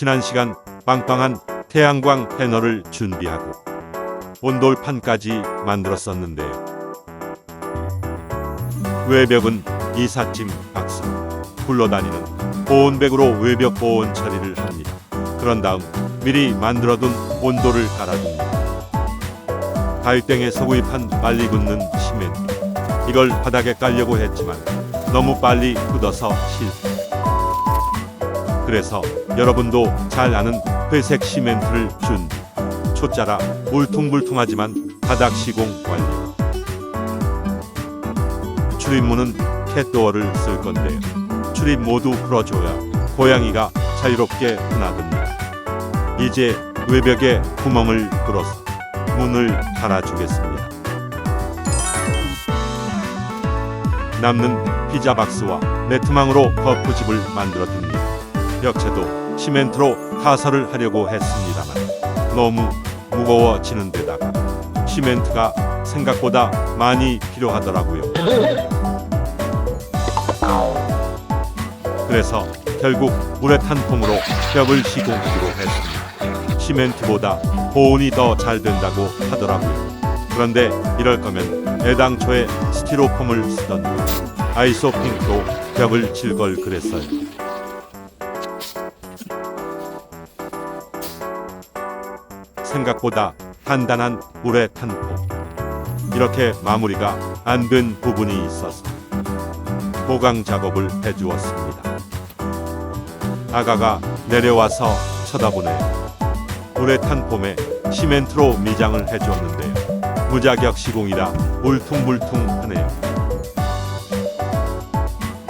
지난 시간 빵빵한 태양광 패널을 준비하고 온돌판까지 만들었었는데요. 외벽은 이삿짐 박스 굴러다니는 보온백으로 외벽 보온 처리를 합니다. 그런 다음 미리 만들어둔 온도를 깔아줍니다. 가일땡에서 구입한 빨리 굳는 시멘트 이걸 바닥에 깔려고 했지만 너무 빨리 굳어서 실패. 그래서 여러분도 잘 아는 회색 시멘트를 준비. 초짜라 울퉁불퉁하지만 바닥 시공 완료. 출입문은 캣도어를 쓸 건데요. 출입 모두 풀어줘야 고양이가 자유롭게 드나듭니다. 이제 외벽에 구멍을 뚫어서 문을 달아주겠습니다. 남는 피자 박스와 네트망으로 거푸집을 만들어 둡니다. 벽체도 시멘트로 타설을 하려고 했습니다만 너무 무거워지는 데다가 시멘트가 생각보다 많이 필요하더라고요. 그래서 결국 우레탄 폼으로 벽을 시공하기로 했습니다. 시멘트보다 보온이 더 잘 된다고 하더라고요. 그런데 이럴 거면 애당초에 스티로폼을 쓰던 아이소핑크로 벽을 칠 걸 그랬어요. 생각보다 단단한 우레탄 폼. 이렇게 마무리가 안 된 부분이 있어서 보강 작업을 해주었습니다. 아가가 내려와서 쳐다보네요. 우레탄 폼에 시멘트로 미장을 해줬는데요. 무자격 시공이라 울퉁불퉁하네요.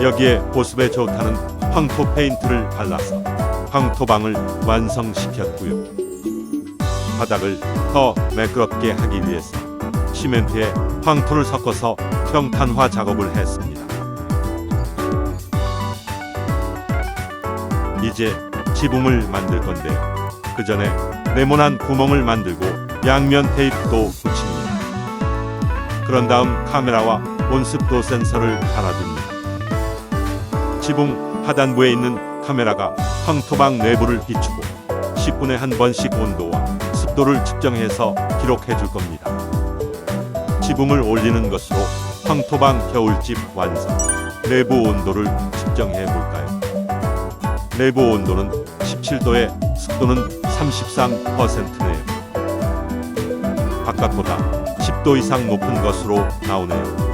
여기에 보습에 좋다는 황토 페인트를 발라서 황토방을 완성시켰고요. 바닥을 더 매끄럽게 하기 위해서 시멘트에 황토를 섞어서 평탄화 작업을 했습니다. 이제 지붕을 만들 건데요. 그 전에 네모난 구멍을 만들고 양면 테이프도 붙입니다. 그런 다음 카메라와 온습도 센서를 달아줍니다. 지붕 하단부에 있는 카메라가 황토방 내부를 비추고 10분에 한 번씩 온도와 습도를 측정해서 기록해 줄 겁니다. 지붕을 올리는 것으로 황토방 겨울집 완성. 내부 온도를 측정해 볼까요? 내부 온도는 17도에 습도는 33%네요. 바깥보다 10도 이상 높은 것으로 나오네요.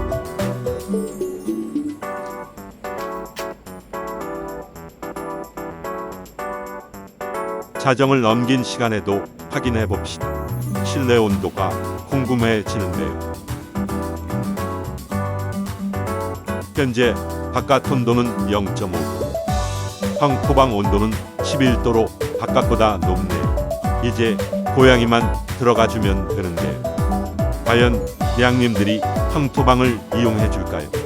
자정을 넘긴 시간에도 확인해 봅시다. 실내 온도가 궁금해지는데요. 현재 바깥 온도는 0.5도, 황토방 온도는 11도로 바깥보다 높네요. 이제 고양이만 들어가 주면 되는데 과연 양님들이 황토방을 이용해 줄까요?